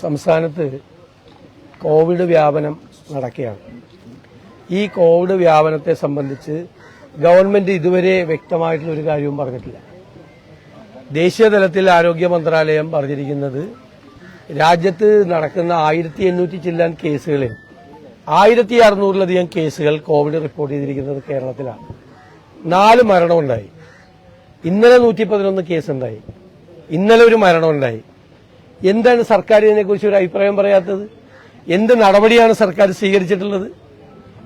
സംസ്ഥാനത്ത് കോവിഡ് വ്യാപനം നടക്കുകയാണ്. ഈ കോവിഡ് വ്യാപനത്തെ സംബന്ധിച്ച് ഗവൺമെന്റ് ഇതുവരെ വ്യക്തമായിട്ടുള്ള ഒരു കാര്യവും പറഞ്ഞിട്ടില്ല. ദേശീയ തലത്തിൽ ആരോഗ്യ മന്ത്രാലയം പറഞ്ഞിരിക്കുന്നത് രാജ്യത്ത് നടക്കുന്ന ആയിരത്തി എണ്ണൂറ്റി ചില്ലാൻ കേസുകളിൽ ആയിരത്തി അറുന്നൂറിലധികം കേസുകൾ കോവിഡ് റിപ്പോർട്ട് ചെയ്തിരിക്കുന്നത് കേരളത്തിലാണ്. നാല് മരണമുണ്ടായി. ഇന്നലെ നൂറ്റി പതിനൊന്ന് കേസുണ്ടായി. ഇന്നലെ ഒരു മരണമുണ്ടായി. എന്താണ് സർക്കാർ ഇതിനെക്കുറിച്ച് ഒരു അഭിപ്രായം പറയാത്തത്? എന്ത് നടപടിയാണ് സർക്കാർ സ്വീകരിച്ചിട്ടുള്ളത്?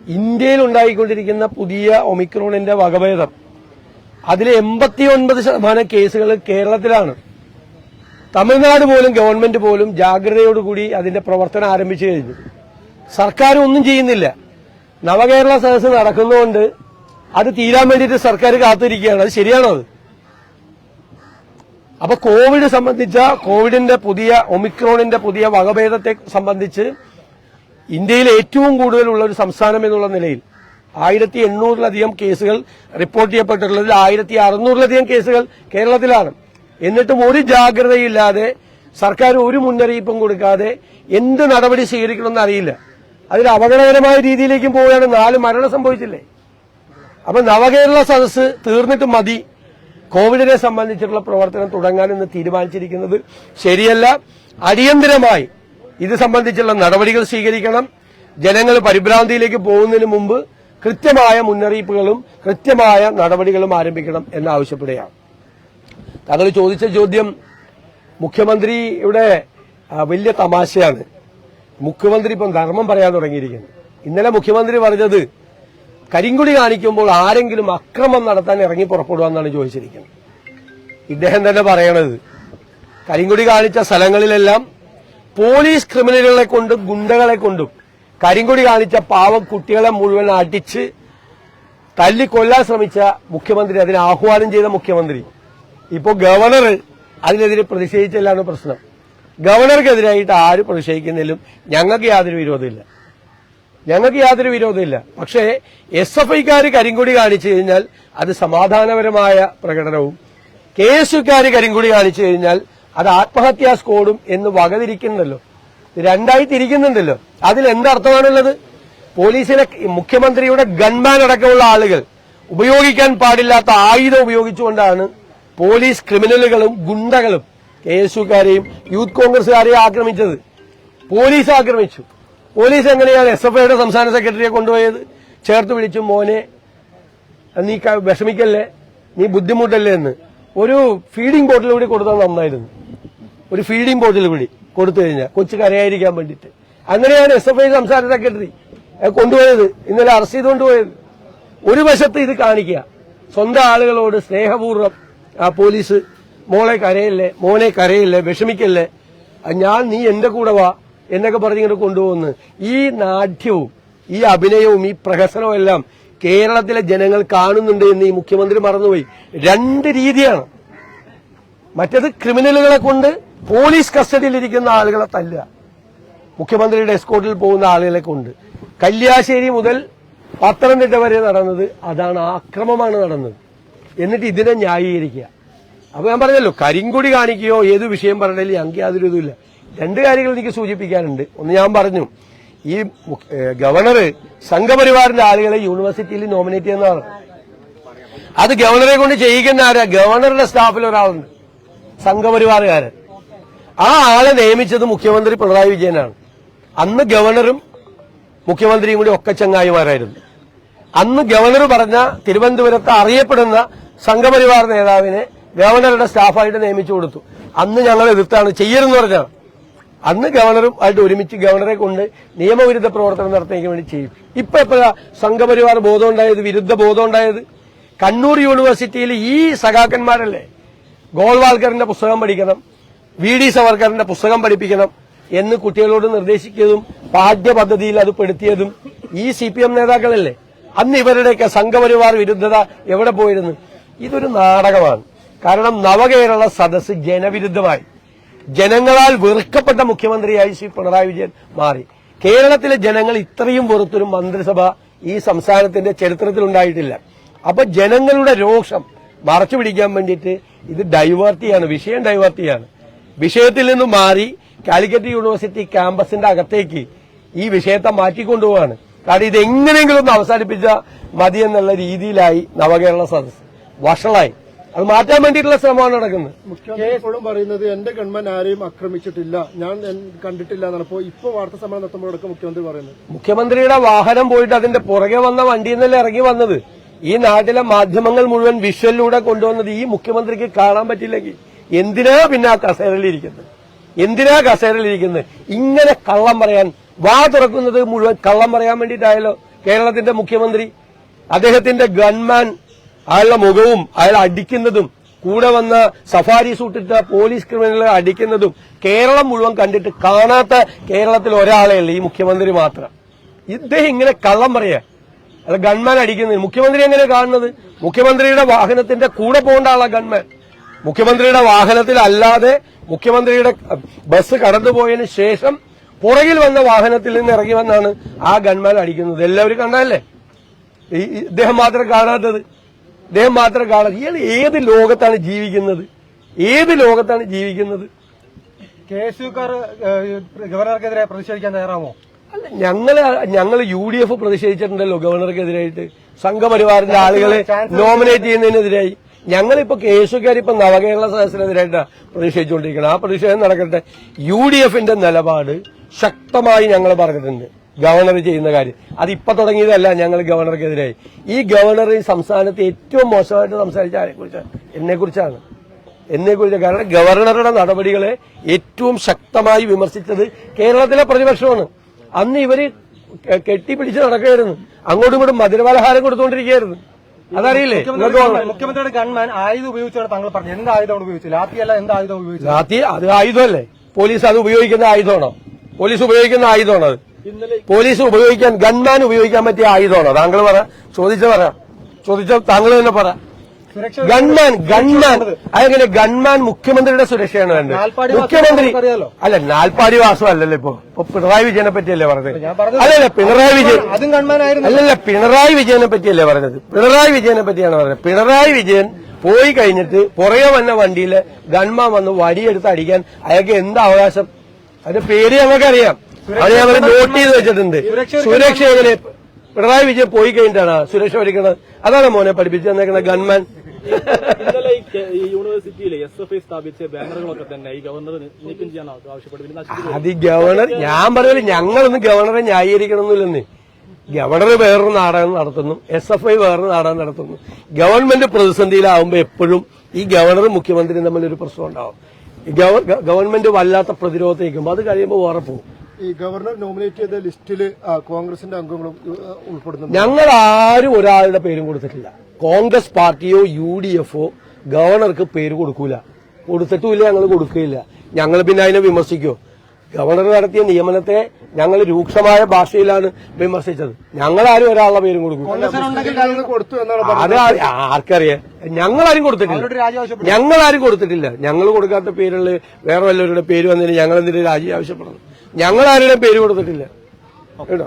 ഇന്ത്യയിൽ ഉണ്ടായിക്കൊണ്ടിരിക്കുന്ന പുതിയ ഒമിക്രോണിന്റെ വകഭേദം. അതിലെ എൺപത്തിയൊൻപത് ശതമാനം കേസുകൾ കേരളത്തിലാണ്. തമിഴ്നാട് പോലും ഗവൺമെന്റ് പോലും ജാഗ്രതയോടുകൂടി അതിന്റെ പ്രവർത്തനം ആരംഭിച്ചു കഴിഞ്ഞു. സർക്കാർ ഒന്നും ചെയ്യുന്നില്ല. നവകേരള സദസ് നടക്കുന്നതുകൊണ്ട് അത് തീരാൻ വേണ്ടിയിട്ട് സർക്കാർ കാത്തിരിക്കുകയാണ്. അത് ശരിയാണോ അത്? അപ്പൊ കോവിഡ് സംബന്ധിച്ച കോവിഡിന്റെ പുതിയ ഒമിക്രോണിന്റെ പുതിയ വകഭേദത്തെ സംബന്ധിച്ച് ഇന്ത്യയിൽ ഏറ്റവും കൂടുതലുള്ള ഒരു സംസ്ഥാനം എന്നുള്ള നിലയിൽ ആയിരത്തി എണ്ണൂറിലധികം കേസുകൾ റിപ്പോർട്ട് ചെയ്യപ്പെട്ടിട്ടുള്ളതിൽ ആയിരത്തി അറുന്നൂറിലധികം കേസുകൾ കേരളത്തിലാണ്. എന്നിട്ടും ഒരു ജാഗ്രതയില്ലാതെ സർക്കാർ ഒരു മുന്നറിയിപ്പും കൊടുക്കാതെ എന്ത് നടപടി സ്വീകരിക്കണമെന്ന് അറിയില്ല. അതിൽ അപകടകരമായ രീതിയിലേക്കും പോവുകയാണ്. നാല് മരണം സംഭവിച്ചില്ലേ? അപ്പൊ നവകേരള സദസ്സ് തീർന്നിട്ട് മതി. കോവിഡിനെ സംബന്ധിച്ചിട്ടുള്ള പ്രവർത്തനം തുടങ്ങാൻ ഇന്ന് തീരുമാനിച്ചിരിക്കുന്നത് ശരിയല്ല. അടിയന്തരമായി ഇത് സംബന്ധിച്ചുള്ള നടപടികൾ സ്വീകരിക്കണം. ജനങ്ങൾ പരിഭ്രാന്തിയിലേക്ക് പോകുന്നതിന് മുമ്പ് കൃത്യമായ മുന്നറിയിപ്പുകളും കൃത്യമായ നടപടികളും ആരംഭിക്കണം എന്നാവശ്യപ്പെടുകയാണ് താങ്കൾ ചോദിച്ച ചോദ്യം മുഖ്യമന്ത്രി ഇവിടെ വലിയ തമാശയാണ്. മുഖ്യമന്ത്രി ഇപ്പം ധർമ്മം പറയാൻ തുടങ്ങിയിരിക്കുന്നു. ഇന്നലെ മുഖ്യമന്ത്രി പറഞ്ഞത് കരിങ്കുടി കാണിക്കുമ്പോൾ ആരെങ്കിലും അക്രമം നടത്താൻ ഇറങ്ങി പുറപ്പെടുവാന്നാണ് ചോദിച്ചിരിക്കുന്നത്. ഇദ്ദേഹം തന്നെ പറയണത് കരിങ്കുടി കാണിച്ച സ്ഥലങ്ങളിലെല്ലാം പോലീസ് ക്രിമിനലുകളെ കൊണ്ടും ഗുണ്ടകളെ കൊണ്ടും കരിങ്കുടി കാണിച്ച പാവം കുട്ടികളെ മുഴുവൻ അടിച്ച് തല്ലിക്കൊല്ലാൻ ശ്രമിച്ച മുഖ്യമന്ത്രി അതിനെ ആഹ്വാനം ചെയ്ത മുഖ്യമന്ത്രി. ഇപ്പോൾ ഗവർണർ അതിനെതിരെ പ്രതിഷേധിച്ചല്ലാണ് പ്രശ്നം. ഗവർണർക്കെതിരായിട്ട് ആര് പ്രതിഷേധിക്കുന്നതിലും ഞങ്ങൾക്ക് യാതൊരു വിരോധമില്ല. ഞങ്ങൾക്ക് യാതൊരു വിരോധമില്ല. പക്ഷേ എസ് എഫ് ഐക്കാർ കരിങ്കൊടി കാണിച്ചു കഴിഞ്ഞാൽ അത് സമാധാനപരമായ പ്രകടനവും കെ എസ് യുക്കാർ കരിങ്കൊടി കാണിച്ചു കഴിഞ്ഞാൽ അത് ആത്മഹത്യാ സ്കോഡും എന്ന് വകതിരിക്കുന്നുണ്ടല്ലോ. രണ്ടായി തിരിക്കുന്നുണ്ടല്ലോ അതിൽ എന്തർത്ഥമാണുള്ളത് പോലീസിലെ മുഖ്യമന്ത്രിയുടെ ഗൺമാൻ അടക്കമുള്ള ആളുകൾ ഉപയോഗിക്കാൻ പാടില്ലാത്ത ആയുധം ഉപയോഗിച്ചുകൊണ്ടാണ് പോലീസ് ക്രിമിനലുകളും ഗുണ്ടകളും കെ എസ് യുക്കാരെയും യൂത്ത് കോൺഗ്രസുകാരെയും ആക്രമിച്ചത്. പോലീസ് ആക്രമിച്ചു. പോലീസ് എങ്ങനെയാണ് എസ് എഫ് ഐയുടെ സംസ്ഥാന സെക്രട്ടറിയെ കൊണ്ടുപോയത്? ചേർത്ത് വിളിച്ചു മോനെ നീ വിഷമിക്കല്ലേ? നീ ബുദ്ധിമുട്ടല്ലേ എന്ന്. ഒരു ഫീഡിംഗ് ബോട്ടിൽ കൂടി കൊടുത്താൽ നന്നായിരുന്നു. ഒരു ഫീഡിംഗ് ബോട്ടിൽ കൂടി കൊടുത്തു കഴിഞ്ഞാൽ കൊച്ചു കരയായിരിക്കാൻ വേണ്ടിയിട്ട്. അങ്ങനെയാണ് എസ് എഫ് ഐ സംസ്ഥാന സെക്രട്ടറി കൊണ്ടുപോയത്. ഇന്നലെ അറസ്റ്റ് ചെയ്ത് കൊണ്ടുപോയത് ഒരു വശത്ത് ഇത് കാണിക്കുക. സ്വന്തം ആളുകളോട് സ്നേഹപൂർവം ആ പോലീസ് മോളെ കരയല്ലേ? മോനെ കരയല്ലേ? വിഷമിക്കല്ലേ? ഞാൻ നീ എന്റെ കൂടെ വാ. എന്നൊക്കെ പറഞ്ഞിങ്ങനെ കൊണ്ടുപോകുന്ന. ഈ നാട്യവും ഈ അഭിനയവും ഈ പ്രഹസനവും എല്ലാം കേരളത്തിലെ ജനങ്ങൾ കാണുന്നുണ്ട് എന്ന് ഈ മുഖ്യമന്ത്രി മറന്നുപോയി. രണ്ട് രീതിയാണ്. മറ്റത് ക്രിമിനലുകളെ കൊണ്ട് പോലീസ് കസ്റ്റഡിയിലിരിക്കുന്ന ആളുകളെ തല്ലുക. മുഖ്യമന്ത്രിയുടെ എസ്കോട്ടിൽ പോകുന്ന ആളുകളെ കൊണ്ട്. കല്യാശ്ശേരി മുതൽ പത്തനംതിട്ട വരെ നടന്നത് അതാണ് ആക്രമമാണ് നടന്നത്. എന്നിട്ട് ഇതിനെ ന്യായീകരിക്കുക. അപ്പൊ ഞാൻ പറഞ്ഞല്ലോ കരിങ്കൊടി കാണിക്കുകയോ ഏത് വിഷയം പറഞ്ഞാലും ഞങ്ങൾക്ക് യാതൊരു ഇതുമില്ല. രണ്ട് കാര്യങ്ങൾ എനിക്ക് സൂചിപ്പിക്കാനുണ്ട്. ഒന്ന് ഞാൻ പറഞ്ഞു ഈ ഗവർണർ സംഘപരിവാറിന്റെ ആളുകളെ യൂണിവേഴ്സിറ്റിയിൽ നോമിനേറ്റ് ചെയ്യുന്നതാണ്. അത് ഗവർണറെ കൊണ്ട് ചെയ്യിക്കുന്ന ആരാ? ഗവർണറുടെ സ്റ്റാഫിൽ ഒരാളുണ്ട് സംഘപരിവാറുകാരൻ. ആ ആളെ നിയമിച്ചത് മുഖ്യമന്ത്രി പിണറായി വിജയനാണ്. അന്ന് ഗവർണറും മുഖ്യമന്ത്രിയും കൂടി ഒക്കെ ചങ്ങായിമാരായിരുന്നു. അന്ന് ഗവർണർ പറഞ്ഞ തിരുവനന്തപുരത്ത് അറിയപ്പെടുന്ന സംഘപരിവാർ നേതാവിനെ ഗവർണറുടെ സ്റ്റാഫായിട്ട് നിയമിച്ചു കൊടുത്തു. അന്ന് ഞങ്ങൾ എതിർത്താണ് ചെയ്യരുതെന്ന് പറഞ്ഞാണ് അന്ന് ഗവർണറും ആയിട്ട് ഒരുമിച്ച് ഗവർണറെ കൊണ്ട് നിയമവിരുദ്ധ പ്രവർത്തനം നടത്തുന്നതിന് വേണ്ടി ചെയ്യും ഇപ്പൊ എപ്പോഴാ സംഘപരിവാർ ബോധം ഉണ്ടായത് വിരുദ്ധ ബോധം ഉണ്ടായത്? കണ്ണൂർ യൂണിവേഴ്സിറ്റിയിൽ ഈ സഖാക്കന്മാരല്ലേ? ഗോൾവാൾക്കറിന്റെ പുസ്തകം പഠിക്കണം വി ഡി സവർക്കറിന്റെ പുസ്തകം പഠിപ്പിക്കണം എന്ന് കുട്ടികളോട് നിർദ്ദേശിച്ചതും പാഠ്യപദ്ധതിയിൽ അത് പെടുത്തിയതും ഈ സി പി എം നേതാക്കളല്ലേ? അന്ന് ഇവരുടെയൊക്കെ സംഘപരിവാർ വിരുദ്ധത എവിടെ പോയിരുന്നു? ഇതൊരു നാടകമാണ്. കാരണം നവകേരള സദസ്സ് ജനവിരുദ്ധമായി. ജനങ്ങളാൽ വെറുക്കപ്പെട്ട മുഖ്യമന്ത്രിയായി ശ്രീ പിണറായി വിജയൻ മാറി. കേരളത്തിലെ ജനങ്ങൾ ഇത്രയും വെറുത്തൊരു മന്ത്രിസഭ ഈ സംസ്ഥാനത്തിന്റെ ചരിത്രത്തിൽ ഉണ്ടായിട്ടില്ല. അപ്പൊ ജനങ്ങളുടെ രോഷം മറച്ചു പിടിക്കാൻ വേണ്ടിയിട്ട് ഇത് ഡൈവേർട്ട് ചെയ്യാണ് വിഷയം ഡൈവേർട്ട് ചെയ്യാണ് വിഷയത്തിൽ നിന്ന് മാറി കാലിക്കറ്റ് യൂണിവേഴ്സിറ്റി ക്യാമ്പസിന്റെ അകത്തേക്ക് ഈ വിഷയത്തെ മാറ്റിക്കൊണ്ടുപോവാണ്. കാരണം ഇത് എങ്ങനെയെങ്കിലും ഒന്ന് അവസാനിപ്പിച്ച മതി എന്നുള്ള രീതിയിലായി നവകേരള സദസ് വഷളായി. അത് മാറ്റാൻ വേണ്ടിയിട്ടുള്ള ശ്രമമാണ് നടക്കുന്നത്. മുഖ്യമന്ത്രി എപ്പോഴും പറയുന്നത് എന്റെ ഗവൺമെന്റ് ആരെയും ആക്രമിച്ചിട്ടില്ല. ഞാൻ കണ്ടിട്ടില്ല എന്നാണ്. ഇപ്പോ ഇപ്പൊ വാർത്താ സമ്മേളനം നടത്തുമ്പോഴൊക്കെ മുഖ്യമന്ത്രി പറയുന്നത്. മുഖ്യമന്ത്രിയുടെ വാഹനം പോയിട്ട് അതിന്റെ പുറകെ വന്ന വണ്ടിയിൽ നിന്നല്ലേ ഇറങ്ങി വന്നത്? ഈ നാട്ടിലെ മാധ്യമങ്ങൾ മുഴുവൻ വിഷ്വലിലൂടെ കൊണ്ടുവന്നത് ഈ മുഖ്യമന്ത്രിക്ക് കാണാൻ പറ്റില്ലെങ്കിൽ എന്തിനാ പിന്നെ ആ കസേരയിലിരിക്കുന്നത് എന്തിനാ കസേരയിലിരിക്കുന്നത് ഇങ്ങനെ കള്ളം പറയാൻ വാ തുറക്കുന്നത് മുഴുവൻ കള്ളം പറയാൻ വേണ്ടിയിട്ടായല്ലോ കേരളത്തിന്റെ മുഖ്യമന്ത്രി. അദ്ദേഹത്തിന്റെ ഗൺമാൻ അയാളുടെ മുഖവും അയാൾ അടിക്കുന്നതും കൂടെ വന്ന സഫാരി സൂട്ടിട്ട പോലീസ് ക്രിമിനലുകൾ അടിക്കുന്നതും കേരളം മുഴുവൻ കണ്ടിട്ട് കാണാത്ത കേരളത്തിൽ ഒരാളേ ഉള്ളൂ ഈ മുഖ്യമന്ത്രി മാത്രം. ഇദ്ദേഹം ഇങ്ങനെ കള്ളം പറയാ. അല്ല ഗൺമാൻ അടിക്കുന്നത്. മുഖ്യമന്ത്രി എങ്ങനെ കാണുന്നത്? മുഖ്യമന്ത്രിയുടെ വാഹനത്തിന്റെ കൂടെ പോകേണ്ട ആളാ ഗൺമാൻ. മുഖ്യമന്ത്രിയുടെ വാഹനത്തിൽ അല്ലാതെ മുഖ്യമന്ത്രിയുടെ ബസ് കടന്നുപോയതിനു ശേഷം പുറകിൽ വന്ന വാഹനത്തിൽ നിന്ന് ഇറങ്ങി വന്നാണ് ആ ഗൺമാൻ അടിക്കുന്നത്. എല്ലാവരും ഈ ഇദ്ദേഹം മാത്രം കാണാത്തത്. ഇദ്ദേഹം മാത്രം കാണാൻ ഇയാൾ ഏത് ലോകത്താണ് ജീവിക്കുന്നത്? ഏത് ലോകത്താണ് ജീവിക്കുന്നത്? കെ എസ് യുക്കാർ ഗവർണർക്കെതിരെ പ്രതിഷേധിക്കാൻ തയ്യാറാമോ അല്ല ഞങ്ങൾ ഞങ്ങൾ യു ഡി എഫ് പ്രതിഷേധിച്ചിട്ടുണ്ടല്ലോ ഗവർണർക്കെതിരായിട്ട്. സംഘപരിവാറിന്റെ ആളുകളെ നോമിനേറ്റ് ചെയ്യുന്നതിനെതിരായി. ഞങ്ങളിപ്പോ കേസുകാർ ഇപ്പൊ നവകേരള സദസ്സിനെതിരായിട്ടാണ് പ്രതിഷേധിച്ചുകൊണ്ടിരിക്കുന്നത് ആ പ്രതിഷേധം നടക്കട്ടെ. യു ഡി എഫിന്റെ നിലപാട് ശക്തമായി ഞങ്ങൾ പറഞ്ഞിട്ടുണ്ട്. ഗവർണർ ചെയ്യുന്ന കാര്യം. അത് ഇപ്പൊ തുടങ്ങിയതല്ല ഞങ്ങൾ ഗവർണർക്കെതിരായി. ഈ ഗവർണർ ഈ സംസ്ഥാനത്ത് ഏറ്റവും മോശമായിട്ട് സംസാരിച്ച ആരെ കുറിച്ചാണ് എന്നെ കുറിച്ചാണ് എന്നെ കുറിച്ച് കാരണം ഗവർണറുടെ നടപടികളെ ഏറ്റവും ശക്തമായി വിമർശിച്ചത് കേരളത്തിലെ പ്രതിപക്ഷമാണ്. അന്ന് ഇവർ കെട്ടിപ്പിടിച്ച് നടക്കുകയായിരുന്നു. അങ്ങോട്ടും ഇങ്ങോട്ടും മധുരപലഹാരം കൊടുത്തുകൊണ്ടിരിക്കുകയായിരുന്നു. അതറിയില്ലേ? മുഖ്യമന്ത്രിയുടെ ഗൺമാൻ ആയുധം ഉപയോഗിച്ചാണ് താങ്കൾ പറഞ്ഞത് എന്ത് ആയുധമാണ് ഉപയോഗിച്ചത് ലാത്തിയല്ല എന്ത് ആയുധം ഉപയോഗിച്ചത് രാത്രി അത് ആയുധമല്ലേ? പോലീസ് അത് ഉപയോഗിക്കുന്ന ആയുധമാണോ? പോലീസ് ഉപയോഗിക്കുന്ന ആയുധമാണോ അത്? പോലീസ് ഉപയോഗിക്കാൻ ഗൺമാൻ ഉപയോഗിക്കാൻ പറ്റിയ ആയുധമാണോ? താങ്കൾ പറ. ചോദിച്ച പറ. ചോദിച്ച താങ്കൾ തന്നെ പറ. Gunman gunman. അതെങ്ങനെ ഗൺമാൻ മുഖ്യമന്ത്രിയുടെ സുരക്ഷയാണ് വേണ്ടത്? മുഖ്യമന്ത്രി അല്ല നാൽപ്പാടി വാസം അല്ലല്ലോ ഇപ്പൊ. ഇപ്പൊ പിണറായി വിജയനെ പറ്റിയല്ലേ പറഞ്ഞത്? അല്ലല്ല പിണറായി വിജയൻ അല്ലല്ല പിണറായി വിജയനെ പറ്റിയല്ലേ പറഞ്ഞത്? പിണറായി വിജയനെ പറ്റിയാണ് പറഞ്ഞത്. പിണറായി വിജയൻ പോയി കഴിഞ്ഞിട്ട് പുറകെ വന്ന വണ്ടിയിൽ ഗൺമാൻ വന്ന് വടിയെടുത്ത് അടിക്കാൻ അയാൾക്ക് എന്ത് അവകാശം? അതിന്റെ പേര് ഞങ്ങൾക്ക് അറിയാം അത് അവർ നോട്ട് ചെയ്ത് വെച്ചിട്ടുണ്ട്. സുരക്ഷ എങ്ങനെ? പിണറായി വിജയൻ പോയി കഴിഞ്ഞിട്ടാണ് സുരക്ഷ ഒരുക്കുന്നത് അതാണ് മോനെ പഠിപ്പിച്ചു തന്നേക്കുന്നത് ഗൺമാൻ ഇന്നലെ ഈ കെ- എസ് എഫ് ഐ സ്ഥാപിച്ച ബാനറുകളൊക്കെ തന്നെ ഈ ഗവർണർ നീക്കം ചെയ്യാൻ ആവശ്യപ്പെട്ടു. പിന്നെ അത് ഈ ഗവർണർ ഞാൻ പറഞ്ഞില്ല ഞങ്ങളൊന്നും ഗവർണറെ ന്യായീകരിക്കണമെന്നില്ലെന്ന് ഗവർണർ വേറൊരു നാടകം നടത്തുന്നു. എസ് എഫ് ഐ വേറൊരു നാടകം നടത്തുന്നു. ഗവൺമെന്റ് പ്രതിസന്ധിയിലാവുമ്പോൾ എപ്പോഴും ഈ ഗവർണറും മുഖ്യമന്ത്രിയും തമ്മിൽ ഒരു പ്രശ്നം ഉണ്ടാവും. ഗവൺമെന്റ് വല്ലാത്ത പ്രതിരോധത്തിരിക്കുമ്പോൾ അത് കഴിയുമ്പോൾ വേറെ പോകും. ഈ ഗവർണർ നോമിനേറ്റ് ചെയ്ത ലിസ്റ്റിൽ കോൺഗ്രസിന്റെ അംഗങ്ങളും ഉൾപ്പെടുന്നു ഞങ്ങൾ ആരും ഒരാളുടെ പേരും കൊടുത്തിട്ടില്ല. കോൺഗ്രസ് പാർട്ടിയോ യു ഡി എഫോ ഗവർണർക്ക് പേര് കൊടുക്കൂല. കൊടുത്തിട്ടുമില്ല ഞങ്ങൾ കൊടുക്കുകയില്ല. ഞങ്ങൾ പിന്നെ അതിനെ വിമർശിക്കോ? ഗവർണർ നടത്തിയ നിയമനത്തെ ഞങ്ങൾ രൂക്ഷമായ ഭാഷയിലാണ് വിമർശിച്ചത്. ഞങ്ങൾ ആരും ഒരാളുടെ പേരും കൊടുക്കും അത് ആ- ആർക്കറിയാം. ഞങ്ങൾ ആരും കൊടുത്തിട്ടില്ല ഞങ്ങൾ ആരും കൊടുത്തിട്ടില്ല. ഞങ്ങൾ കൊടുക്കാത്ത പേരുള്ള വേറെ വല്ലവരുടെ പേര് വന്നതിന് ഞങ്ങൾ എന്തിനു രാജി ആവശ്യപ്പെടുന്നു ഞങ്ങൾ ആരുടെയും പേര് കൊടുത്തിട്ടില്ല. കേട്ടോ?